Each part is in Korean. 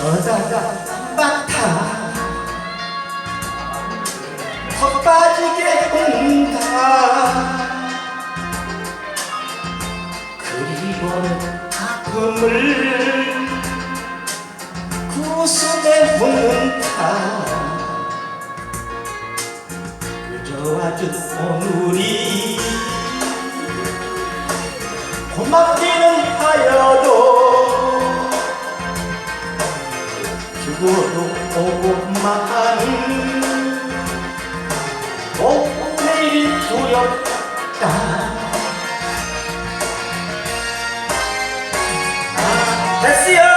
여자가 짬바타 더 빠지게 온다. 그리워는 아픔을 구슬에 묻는다. 그저 아주 오늘이 고맙게 부러오고만 목매일 됐어요.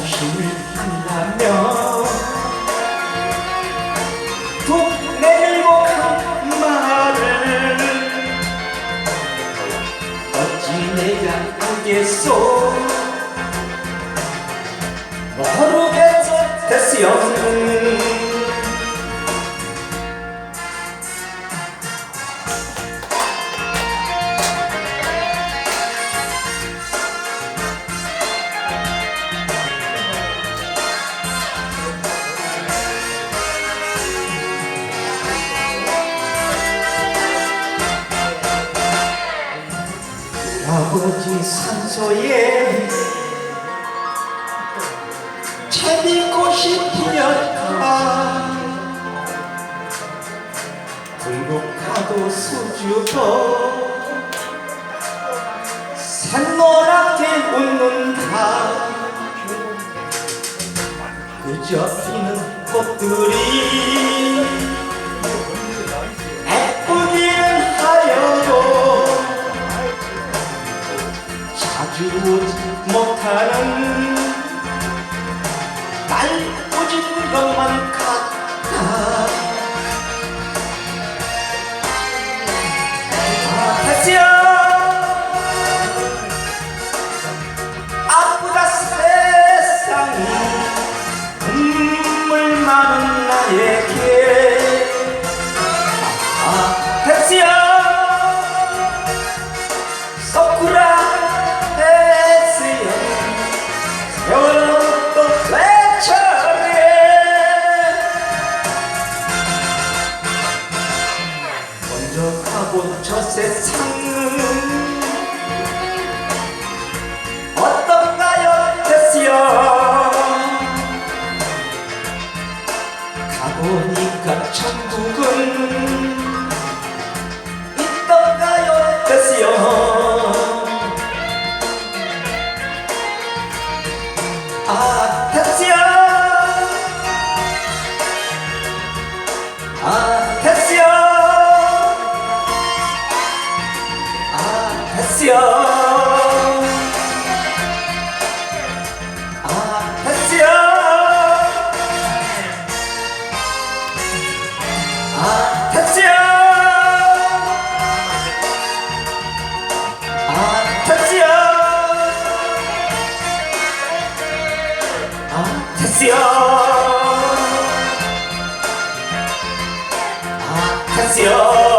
너 자신을 만나면 툭 내밀고 한 말을. 어찌 내가 알겠소? 모르겠어 됐어요 아버지 산소에 채비꽃이 피었다 불국화도 수주고 샛노랗게 웃는다. 그저 피는 꽃들이 지킬 아, 펩시야. 석구라 펩시야. 세월은 또 레처리 먼저 가본 저 세상은 주세요. 한수영 아, 한수영